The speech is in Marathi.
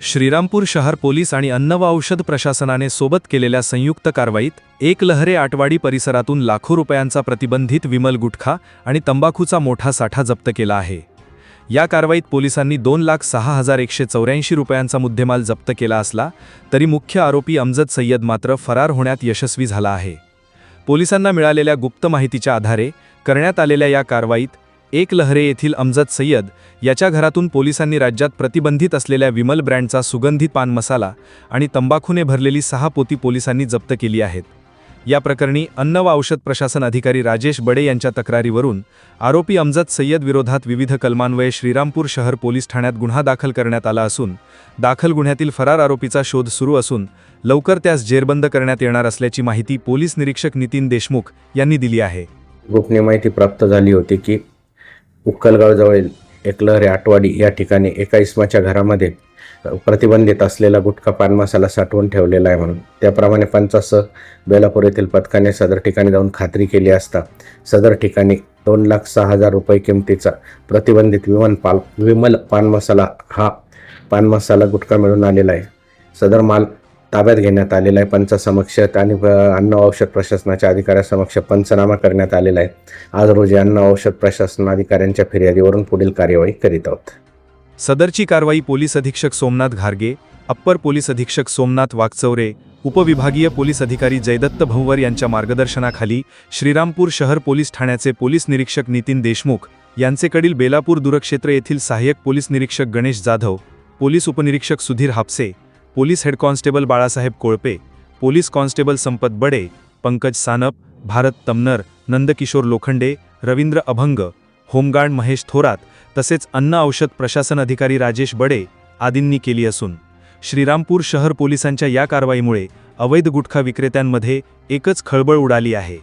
श्रीरामपूर शहर पोलीस आणि अन्न व औषध प्रशासनाने सोबत केलेल्या संयुक्त कारवाईत एक लहरे आटवाडी परिसरातून लाखो रुपयांचा प्रतिबंधित विमल गुटखा आणि तंबाखूचा मोठा साठा जप्त केला आहे. या कारवाईत पोलिसांनी दोन लाख सहा हजार एकशे चौऱ्याऐंशी रुपयांचा मुद्देमाल जप्त केला असला तरी मुख्य आरोपी अमजद सय्यद मात्र फरार होण्यात यशस्वी झाला आहे. पोलिसांना मिळालेल्या गुप्त माहितीच्या आधारे करण्यात आलेल्या या कारवाईत एक लहरे येथील अमजद सय्यद याच्या घरातून पोलिसांनी राज्यात प्रतिबंधित असलेल्या विमल ब्रँडचा सुगंधित पान मसाला आणि तंबाखूने भरलेली सहा पोती पोलिसांनी जप्त केली आहेत. या प्रकरणी अन्न व औषध प्रशासन अधिकारी राजेश बडे यांच्या तक्रारीवरून आरोपी अमजद सय्यद विरोधात विविध कलमान्वये श्रीरामपूर शहर पोलीस ठाण्यात गुन्हा दाखल करण्यात आला असून दाखल गुन्ह्यातील फरार आरोपीचा शोध सुरू असून लवकर त्यास जेरबंद करण्यात येणार असल्याची माहिती पोलीस निरीक्षक नितीन देशमुख यांनी दिली आहे. गोपनीय माहिती प्राप्त झाली होती की उक्कलगावजवळील एकलहरे आटवाडी या ठिकाणी एका इस्माच्या घरामध्ये प्रतिबंधित असलेला गुटखा पान मसाला साठवून ठेवलेला आहे म्हणून. त्याप्रमाणे पंचासह बेलापूर येथील पथकाने सदर ठिकाणी जाऊन खात्री केली असता सदर ठिकाणी दोन लाख सहा हजार रुपये किमतीचा प्रतिबंधित विमान पाल विमल पान मसाला हा पान मसाला गुटखा मिळून आलेला आहे. सदर माल ताब्यात घेण्यात आलेला आहे. पंचासमक्ष आणि अन्न औषध प्रशासनाच्या अधिकाऱ्यासमक्ष पंचनामा करण्यात आलेला आहे. आज रोजी अन्न औषध प्रशासन अधिकाऱ्यांच्या फिर्यादीवरून पुढील कार्यवाही करीत आहोत. सदरची कारवाई पोलीस अधीक्षक सोमनाथ घारगे अप्पर पोलीस अधीक्षक सोमनाथ वागचौरे उपविभागीय पोलीस अधिकारी जयदत्त भंवर यांच्या मार्गदर्शनाखाली श्रीरामपूर शहर पोलीस ठाण्याचे पोलीस निरीक्षक नितीन देशमुख यांचेकडील बेलापूर दूरक्षेत्र येथील सहाय्यक पोलीस निरीक्षक गणेश जाधव पोलीस उपनिरीक्षक Sudhir Hapse police head constable Balasaheb Kolpe police constable Sampat Bade Pankaj Sanap Bharat Tamnar Nandkishor Lokhande Ravindra अभंग होमगार्ड महेश थोरात तसेच अन्न औषध प्रशासन अधिकारी राजेश बडे आदींनी केली असून श्रीरामपूर शहर पोलिसांच्या या कारवाईमुळे अवैध गुटखा विक्रेत्यांमध्ये एकच खळबळ उडाली आहे.